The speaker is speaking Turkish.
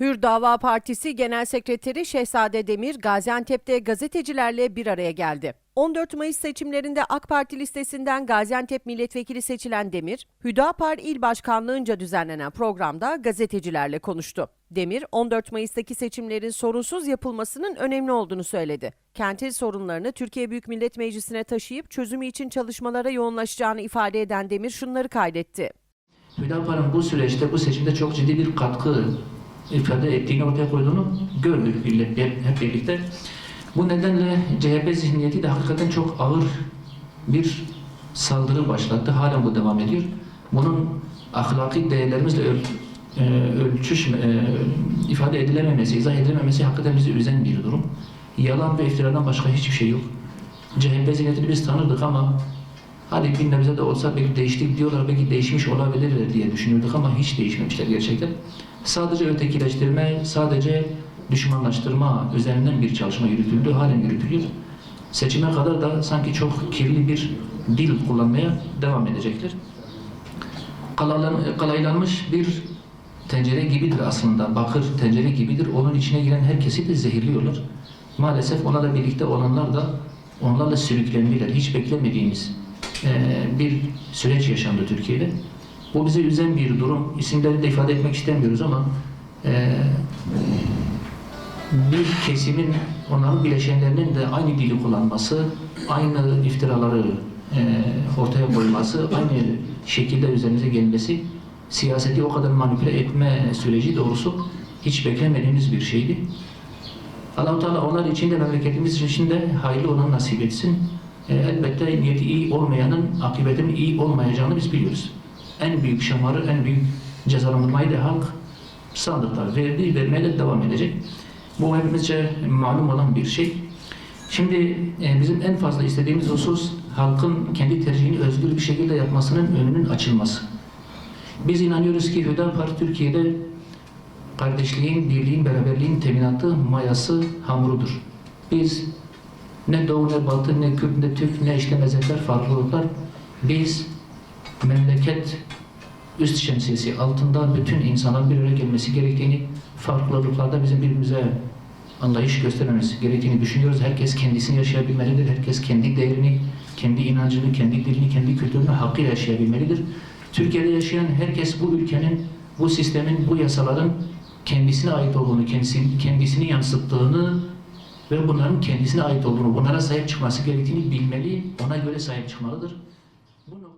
Hür Dava Partisi Genel Sekreteri Şehzade Demir, Gaziantep'te gazetecilerle bir araya geldi. 14 Mayıs seçimlerinde AK Parti listesinden Gaziantep milletvekili seçilen Demir, Hüdapar İl Başkanlığınca düzenlenen programda gazetecilerle konuştu. Demir, 14 Mayıs'taki seçimlerin sorunsuz yapılmasının önemli olduğunu söyledi. Kentin sorunlarını Türkiye Büyük Millet Meclisi'ne taşıyıp çözümü için çalışmalara yoğunlaşacağını ifade eden Demir şunları kaydetti. Hüdapar'ın bu süreçte, bu seçimde çok ciddi bir katkı ifade ettiğini ortaya koyduğunu gördük birlikte, hep birlikte. Bu nedenle CHP zihniyeti de hakikaten çok ağır bir saldırı başlattı. Halen bu devam ediyor. Bunun ahlaki değerlerimizle öl, e, ölçüş, e, ifade edilememesi, izah edilememesi hakikaten bizi üzen bir durum. Yalan ve iftiradan başka hiçbir şey yok. CHP zihniyetini biz tanırdık ama Hadi bir nebze de olsa belki değiştik diyorlar, belki değişmiş olabilirler diye düşünüyorduk ama hiç değişmemişler gerçekten. Sadece ötekileştirme, sadece düşmanlaştırma üzerinden bir çalışma yürütüldü, halen yürütülüyor. Seçime kadar da sanki çok kirli bir dil kullanmaya devam edecekler. Kalalan- Kalaylanmış bir tencere gibidir aslında, bakır tencere gibidir. Onun içine giren herkesi de zehirliyorlar. Maalesef onlarla birlikte olanlar da onlarla sürüklendiler. Hiç beklemediğimiz bir süreç yaşandı Türkiye'de. Bu bizi üzen bir durum. İsimleri de ifade etmek istemiyoruz ama eee, bir kesimin, onların bileşenlerinin de aynı dili kullanması, aynı iftiraları eee, ortaya koyması, aynı şekilde üzerimize gelmesi, siyaseti o kadar manipüle etme süreci doğrusu hiç beklemediğimiz bir şeydi. Allah-u Teala onlar için de memleketimiz için de hayırlı olan nasip etsin. E, elbette niyeti iyi olmayanın akıbetinin iyi olmayacağını biz biliyoruz. En büyük şamarı, en büyük cezalandırmayı da halk sandıklar verdi, vermeye de devam edecek. Bu hepimizce malum olan bir şey. Şimdi e, bizim en fazla istediğimiz husus halkın kendi tercihini özgür bir şekilde yapmasının önünün açılması. Biz inanıyoruz ki Hüdapar Türkiye'de kardeşliğin, birliğin, beraberliğin teminatı, mayası, hamurudur. Biz ne Doğu, ne Batı, ne Kürt, ne Türk, ne işte mezhepler, farklılıklar. Biz memleket üst şemsiyesi altında bütün insanların bir araya gelmesi gerektiğini, farklılıklarda bizim birbirimize anlayış göstermemiz gerektiğini düşünüyoruz. Herkes kendisini yaşayabilmelidir. Herkes kendi değerini, kendi inancını, kendi dilini, kendi kültürünü hakkıyla yaşayabilmelidir. Türkiye'de yaşayan herkes bu ülkenin, bu sistemin, bu yasaların kendisine ait olduğunu, kendisini, kendisini yansıttığını ve bunların kendisine ait olduğunu, bunlara sahip çıkması gerektiğini bilmeli, ona göre sahip çıkmalıdır. Bu